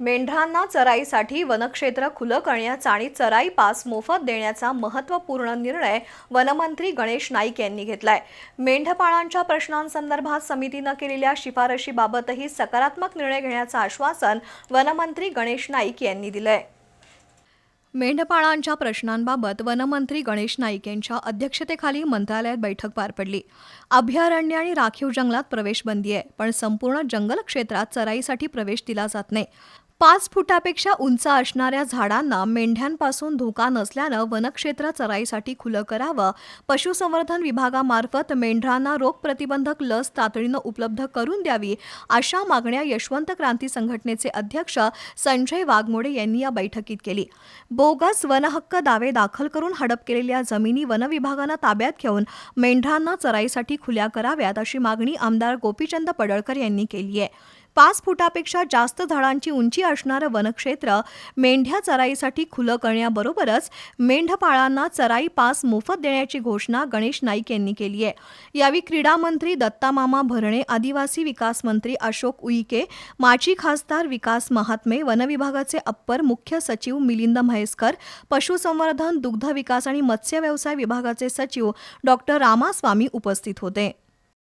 मेंढरांना चराईसाठी वनक्षेत्र खुलं करण्याचा आणि चराई पास मोफत देण्याचा महत्त्वपूर्ण निर्णय वनमंत्री गणेश नाईक यांनी घेतलाय. मेंढपाळांच्या प्रश्नांसंदर्भात समितीनं केलेल्या शिफारशीबाबतही सकारात्मक निर्णय घेण्याचं आश्वासन वनमंत्री गणेश नाईक यांनी दिलंय. मेंढपाळांच्या प्रश्नांबाबत वनमंत्री गणेश नाईक यांच्या अध्यक्षतेखाली मंत्रालयात बैठक पार पडली. अभयारण्य आणि राखीव जंगलात प्रवेश बंदी आहे पण संपूर्ण जंगल क्षेत्रात चराईसाठी प्रवेश दिला जात नाही. पाच फुटापेक्षा उंच असणाऱ्या झाडांना मेंढ्यांपासून धोका नसल्यानं वनक्षेत्र चराईसाठी खुलं करावं. पशुसंवर्धन विभागामार्फत मेंढरांना रोगप्रतिबंधक लस तातडीनं उपलब्ध करून द्यावी अशा मागण्या यशवंत क्रांती संघटनेचे अध्यक्ष संजय वाघमोडे यांनी या बैठकीत केली. बोगस वनहक्क दावे दाखल करून हडप केलेल्या जमिनी वनविभागानं ताब्यात घेऊन मेंढरांना चराईसाठी खुल्या कराव्यात अशी मागणी आमदार गोपीचंद पडळकर यांनी केली आहे पाच फुटापेक्षा जास्त झाडांची उंची असणारं वनक्षेत्र मेंढ्या चराईसाठी खुलं करण्याबरोबरच मेंढपाळांना चराई पास मोफत देण्याची घोषणा गणेश नाईक यांनी केली आहे. यावेळी क्रीडा मंत्री दत्तामामा भरणे आदिवासी विकास मंत्री अशोक उईके माजी खासदार विकास महात्मे वनविभागाचे अप्पर मुख्य सचिव मिलिंद म्हैसकर पशुसंवर्धन दुग्ध विकास आणि मत्स्य व्यवसाय विभागाचे सचिव डॉक्टर रामास्वामी उपस्थित होते.